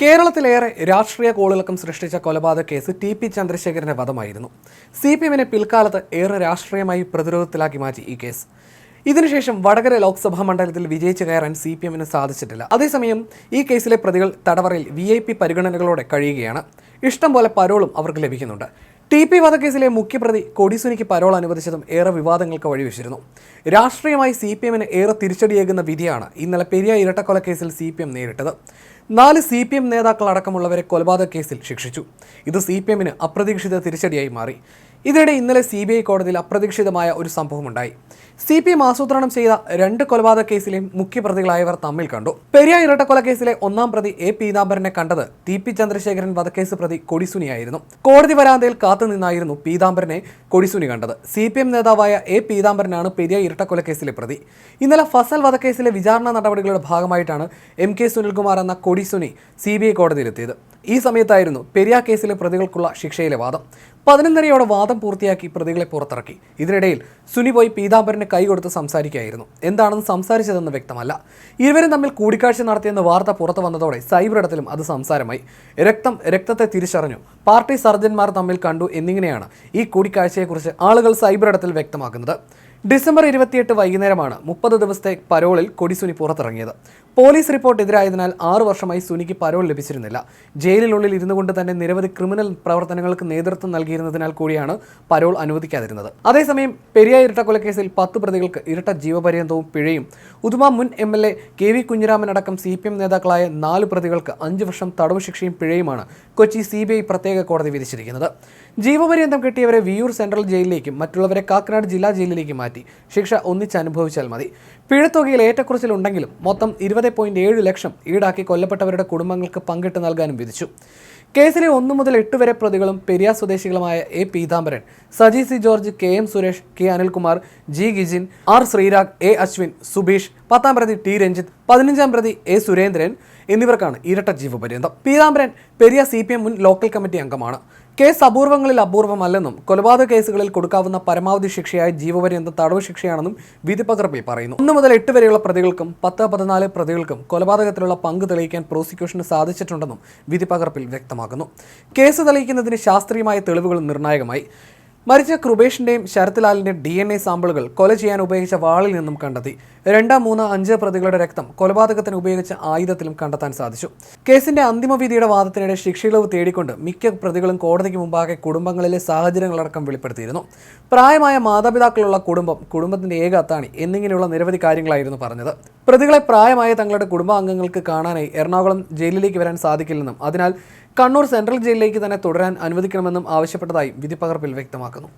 കേരളത്തിലേറെ രാഷ്ട്രീയ കോളിളക്കം സൃഷ്ടിച്ച കൊലപാതക കേസ് ടി പി ചന്ദ്രശേഖരന്റെ വധമായിരുന്നു. സി പി എമ്മിനെ പിൽക്കാലത്ത് ഏറെ രാഷ്ട്രീയമായി പ്രതിരോധത്തിലാക്കി മാറ്റി ഈ കേസ്. ഇതിനുശേഷം വടകര ലോക്സഭാ മണ്ഡലത്തിൽ വിജയിച്ചു കയറാൻ സി പി എമ്മിന് സാധിച്ചിട്ടില്ല. അതേസമയം ഈ കേസിലെ പ്രതികൾ തടവറയിൽ വി ഐ പി പരിഗണനകളോടെ കഴിയുകയാണ്. ഇഷ്ടം പോലെ പരോളും അവർക്ക് ലഭിക്കുന്നുണ്ട്. ടി പി വധക്കേസിലെ മുഖ്യപ്രതി കൊടിസുനിക്ക് പരോൾ അനുവദിച്ചതും ഏറെ വിവാദങ്ങൾക്ക് വഴിവെച്ചിരുന്നു. രാഷ്ട്രീയമായി സി പി എമ്മിന് ഏറെ തിരിച്ചടിയേകുന്ന വിധിയാണ് ഇന്നലെ പെരിയ ഇരട്ടക്കൊലക്കേസിൽ സി പി എം നേരിട്ടത്. നാല് സി പി എം നേതാക്കളടക്കമുള്ളവരെ കൊലപാതക കേസിൽ ശിക്ഷിച്ചു. ഇത് സി പി എമ്മിന് അപ്രതീക്ഷിത തിരിച്ചടിയായി മാറി. ഇതിനിടെ ഇന്നലെ സി ബി ഐ കോടതിയിൽ അപ്രതീക്ഷിതമായ ഒരു സംഭവമുണ്ടായി. സി പി എം ആസൂത്രണം ചെയ്ത രണ്ട് കൊലപാതക കേസിലെയും മുഖ്യപ്രതികളായവർ തമ്മിൽ കണ്ടു. പെരിയ ഇരട്ടക്കൊല കേസിലെ ഒന്നാം പ്രതി എ പീതാംബരനെ കണ്ടത് ടി പി ചന്ദ്രശേഖരൻ വധക്കേസ് പ്രതി കൊടിസുനിയായിരുന്നു. കോടതി വരാന്തയിൽ കാത്തുനിന്നായിരുന്നു പീതാംബരനെ കൊടിസുനി കണ്ടത്. സി പി എം നേതാവായ എ പീതാംബരനാണ് പെരിയ ഇരട്ടക്കൊല കേസിലെ പ്രതി. ഇന്നലെ ഫസൽ വധക്കേസിലെ വിചാരണ നടപടികളുടെ ഭാഗമായിട്ടാണ് എം കെ സുനിൽകുമാർ എന്ന കൊടിസുനി സി ബി ഐ കോടതിയിലെത്തിയത്. ഈ സമയത്തായിരുന്നു പെരിയ കേസിലെ പ്രതികൾക്കുള്ള ശിക്ഷയിലെ വാദം. പതിനൊന്നരയോടെ വാദം പൂർത്തിയാക്കി പ്രതികളെ പുറത്തിറക്കി. ഇതിനിടയിൽ സുനി പോയി പീതാംബരന് കൈ കൊടുത്ത് സംസാരിക്കുകയായിരുന്നു. എന്താണെന്ന് സംസാരിച്ചതെന്ന് വ്യക്തമല്ല. ഇരുവരും തമ്മിൽ കൂടിക്കാഴ്ച നടത്തിയെന്ന വാർത്ത പുറത്തു വന്നതോടെ സൈബർ ഇടത്തിലും അത് സംസാരമായി. രക്തം രക്തത്തെ തിരിച്ചറിഞ്ഞു. പാർട്ടി സർജന്മാർ തമ്മിൽ കണ്ടു എന്നിങ്ങനെയാണ് ഈ കൂടിക്കാഴ്ചയെക്കുറിച്ച് ആളുകൾ സൈബർ ഇടത്തിൽ വ്യക്തമാക്കുന്നത്. ഡിസംബർ ഇരുപത്തിയെട്ട് വൈകുന്നേരമാണ് മുപ്പത് ദിവസത്തെ പരോളിൽ കൊടിസുനി പുറത്തിറങ്ങിയത്. പോലീസ് റിപ്പോർട്ട് എതിരായതിനാൽ ആറു വർഷമായി സുനിക്ക് പരോൾ ലഭിച്ചിരുന്നില്ല. ജയിലിനുള്ളിൽ ഇരുന്നു കൊണ്ട് തന്നെ നിരവധി ക്രിമിനൽ പ്രവർത്തനങ്ങൾക്ക് നേതൃത്വം നൽകിയിരുന്നതിനാൽ കൂടിയാണ് പരോൾ അനുവദിക്കാതിരുന്നത്. അതേസമയം പെരിയ ഇരട്ടക്കൊലക്കേസിൽ പത്ത് പ്രതികൾക്ക് ഇരട്ട ജീവപര്യന്തവും പിഴയും. ഉദുമ മുൻ M L A K V Kunhiraman അടക്കം സി പി എം നേതാക്കളായ നാല് പ്രതികൾക്ക് അഞ്ച് വർഷം തടവ് ശിക്ഷയും പിഴയുമാണ് കൊച്ചി സി ബി ഐ പ്രത്യേക കോടതി വിധിച്ചിരിക്കുന്നത്. ജീവപര്യന്തം കിട്ടിയവരെ വിയൂർ സെൻട്രൽ ജയിലിലേക്കും മറ്റുള്ളവരെ കാക്കനാട് ജില്ലാ ജയിലിലേക്കും മാറ്റി. ശിക്ഷ ഒന്നിച്ച് അനുഭവിച്ചാൽ മതി. പിഴത്തുകയിൽ ഏറ്റക്കുറച്ചിലുണ്ടെങ്കിലും മൊത്തം ഇരുപത് പോയിന്റ് ഏഴ് ലക്ഷം ഈടാക്കി കൊല്ലപ്പെട്ടവരുടെ കുടുംബങ്ങൾക്ക് പങ്കിട്ട് നൽകാനും വിധിച്ചു. കേസിലെ ഒന്നു മുതൽ എട്ട് വരെ പ്രതികളും Periya സ്വദേശികളുമായ A Peethambaran Saji C George K M Suresh K Anilkumar G Gijin R Sreerag A Ashwin Subeesh പത്താം പ്രതി ടി രഞ്ജിത്ത് പതിനഞ്ചാം പ്രതി എ സുരേന്ദ്രൻ എന്നിവർക്കാണ് ഇരട്ട ജീവപര്യന്തം. Peethambaran Periya C P M മുൻ ലോക്കൽ കമ്മിറ്റി അംഗമാണ്. കേസ് അപൂർവങ്ങളിൽ അപൂർവമല്ലെന്നും കൊലപാതക കേസുകളിൽ കൊടുക്കാവുന്ന പരമാവധി ശിക്ഷയായ ജീവപര്യന്തം തടവ് ശിക്ഷയാണെന്നും വിധിപകർപ്പിൽ പറയുന്നു. ഒന്ന് മുതൽ എട്ട് വരെയുള്ള പ്രതികൾക്കും പത്ത് പതിനാല് പ്രതികൾക്കും കൊലപാതകത്തിലുള്ള പങ്ക് തെളിയിക്കാൻ പ്രോസിക്യൂഷന് സാധിച്ചിട്ടുണ്ടെന്നും വിധിപകർപ്പിൽ വ്യക്തമാക്കുന്നു. കേസ് തെളിയിക്കുന്നതിന് ശാസ്ത്രീയമായ തെളിവുകൾ നിർണായകമായി. മരിച്ച കൃപേഷിന്റെയും ശരത്ലാലിന്റെയും ഡി എൻ എ സാമ്പിളുകൾ കൊല ചെയ്യാൻ ഉപയോഗിച്ച വാളിൽ നിന്നും കണ്ടെത്തി. രണ്ട് മൂന്ന് അഞ്ച് പ്രതികളുടെ രക്തം കൊലപാതകത്തിന് ഉപയോഗിച്ച ആയുധത്തിലും കണ്ടെത്താൻ സാധിച്ചു. കേസിന്റെ അന്തിമ വിധിയുടെ വാദത്തിനിടെ ശിക്ഷയിളവ് തേടിക്കൊണ്ട് മിക്ക പ്രതികളും കോടതിക്ക് മുമ്പാകെ കുടുംബങ്ങളിലെ സാഹചര്യങ്ങളടക്കം വെളിപ്പെടുത്തിയിരുന്നു. പ്രായമായ മാതാപിതാക്കളുള്ള കുടുംബം കുടുംബത്തിന്റെ ഏക അത്താണി എന്നിങ്ങനെയുള്ള നിരവധി കാര്യങ്ങളായിരുന്നു പറഞ്ഞത്. പ്രതികളെ പ്രായമായ തങ്ങളുടെ കുടുംബാംഗങ്ങൾക്ക് കാണാനായി എറണാകുളം ജയിലിലേക്ക് വരാൻ സാധിക്കില്ലെന്നും അതിനാൽ കണ്ണൂർ സെൻട്രൽ ജയിലിലേക്ക് തന്നെ തുടരാൻ അനുവദിക്കണമെന്നും ആവശ്യപ്പെട്ടതായി വിധിപ്പകർപ്പിൽ വ്യക്തമാക്കുന്നു.